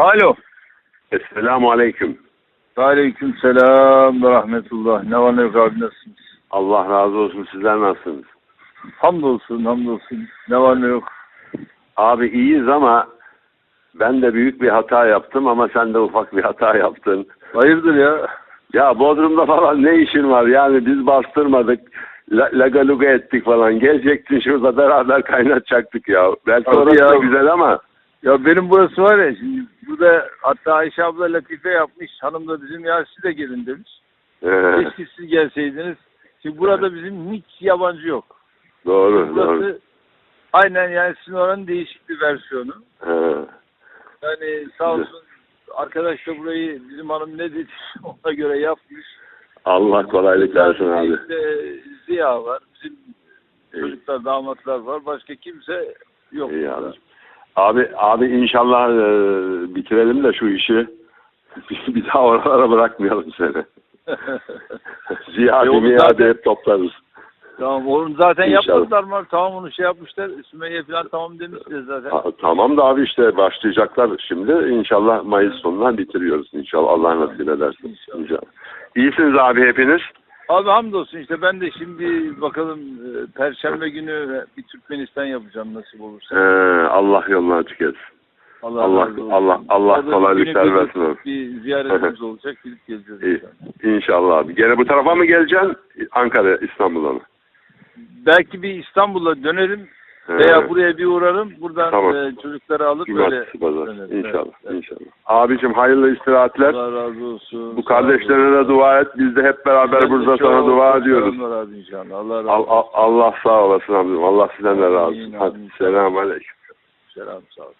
Alo. Esselamu Aleyküm. Aleyküm selam ve rahmetullah. Ne var ne yok abi nasılsınız? Allah razı olsun. Sizler nasılsınız? Hamdolsun hamdolsun. Ne var ne yok. Abi iyiyiz ama ben de büyük bir hata yaptım ama sen de ufak bir hata yaptın. Hayırdır ya? Ya Bodrum'da falan ne işin var? Yani biz bastırmadık. La, lagaluga ettik falan. Gelecektin şurada beraber kaynatacaktık ya. Belki Abi orası da ya. güzel ama. Ya benim burası var ya şimdi burada hatta Ayşe abla latife yapmış. Hanım da bizim ya siz de gelin demiş. Ee, Keşke siz gelseydiniz. Şimdi burada bizim hiç yabancı yok. doğru, doğru. Burası aynen yani sizin oranın değişik bir versiyonu. Ee, Yani sağ olsun arkadaş da burayı bizim hanım ne dedi ona göre yapmış. Allah kolaylık versin abi. İşte Ziya var. Bizim çocuklar, damatlar var. Başka kimse yok. İyi burada. abi. Abi, abi inşallah e, bitirelim de şu işi. Bir, bir daha oralara bırakmayalım seni. Ziyade E, zaten- hep toplarız. tamam onu zaten İnşallah. yapmadılar mı? Tamam onu şey yapmışlar. Sümeyye falan tamam demişler zaten. Ha, tamam da abi işte başlayacaklar şimdi. İnşallah Mayıs sonuna bitiriyoruz inşallah. Allah nasip ederse. İnşallah. İnşallah. İyisiniz abi hepiniz. Abi hamdolsun işte ben de şimdi bakalım e, Perşembe günü bir Türkmenistan yapacağım nasip olursa. Ee, Allah yolunu açık etsin. Allah- razı olsun. Allah- Allah kolaylıklar günü bir- versin. Bir ziyaretimiz olacak. Gidip geleceğiz. İyi. inşallah. İnşallah abi. Gene bu tarafa mı geleceksin? Ankara, İstanbul'a mı? Belki bir İstanbul'a dönerim. Veya buraya bir uğrarım. Buradan Tamam. e, çocukları alıp böyle Cumartesi, pazar. dönerim. İnşallah, Evet, evet. inşallah. Abicim hayırlı istirahatler. Allah razı olsun. Bu kardeşlerine de dua et. Biz de hep beraber burada sana dua ediyoruz. selamlar abi inşallah. Allah razı Al- olsun. al- Allah sağ olasın abicim. Allah sizden de razı olsun. Amin, Hadi amin. selamun aleyküm. Selam sağ olun.